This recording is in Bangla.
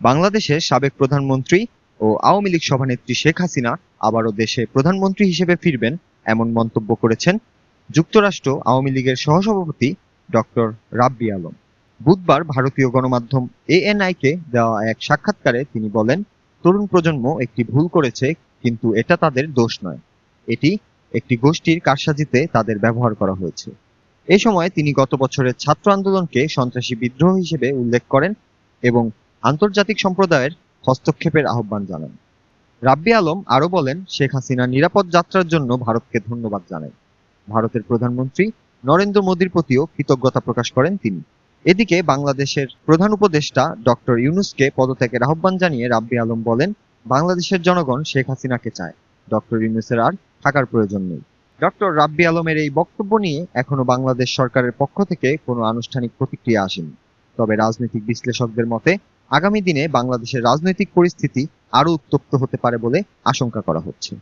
বাংলাদেশের সাবেক প্রধানমন্ত্রী ও আওয়ামী লীগ সভানেত্রী শেখ হাসিনা আবারও দেশে প্রধানমন্ত্রী হিসেবে ফিরবেন এমন মন্তব্য করেছেন যুক্তরাষ্ট্র আওয়ামী লীগের সহসভাপতি ডক্টর রাব্বি আলম। বুধবার ভারতীয় গণমাধ্যম এএনআই কে দেওয়া এক সাক্ষাৎকারে তিনি বলেন, তরুণ প্রজন্ম একটি ভুল করেছে, কিন্তু এটা তাদের দোষ নয়। এটি একটি গোষ্ঠীর কারসাজিতে তাদের ব্যবহার করা হয়েছে। এই সময় তিনি গত বছরের ছাত্র আন্দোলনকে সন্ত্রাসী বিদ্রোহ হিসেবে উল্লেখ করেন এবং আন্তর্জাতিক সম্প্রদায়ের হস্তক্ষেপের আহ্বান জানান। রাব্বি আলম আরও বলেন, শেখ হাসিনা নিরাপদ যাত্রার জন্য ভারতকে ধন্যবাদ জানায়। ভারতের প্রধানমন্ত্রী নরেন্দ্র মোদীর প্রতিও কৃতজ্ঞতা প্রকাশ করেন তিনি। এদিকে বাংলাদেশের প্রধান উপদেষ্টা ডক্টর ইউনুসকে পদত্যাগের আহ্বান জানিয়ে রাব্বি আলম বলেন, বাংলাদেশের জনগণ শেখ হাসিনাকে চায়। ডক্টর ইউনুসের আর থাকার প্রয়োজন নেই। ডক্টর রাব্বি আলমের এই বক্তব্য নিয়ে এখনও বাংলাদেশ সরকারের পক্ষ থেকে কোনো আনুষ্ঠানিক প্রতিক্রিয়া আসেনি। তবে রাজনৈতিক বিশ্লেষকদের মতে আগামী দিনে বাংলাদেশের রাজনৈতিক পরিস্থিতি আরও উত্তপ্ত হতে পারে বলে আশঙ্কা করা হচ্ছে।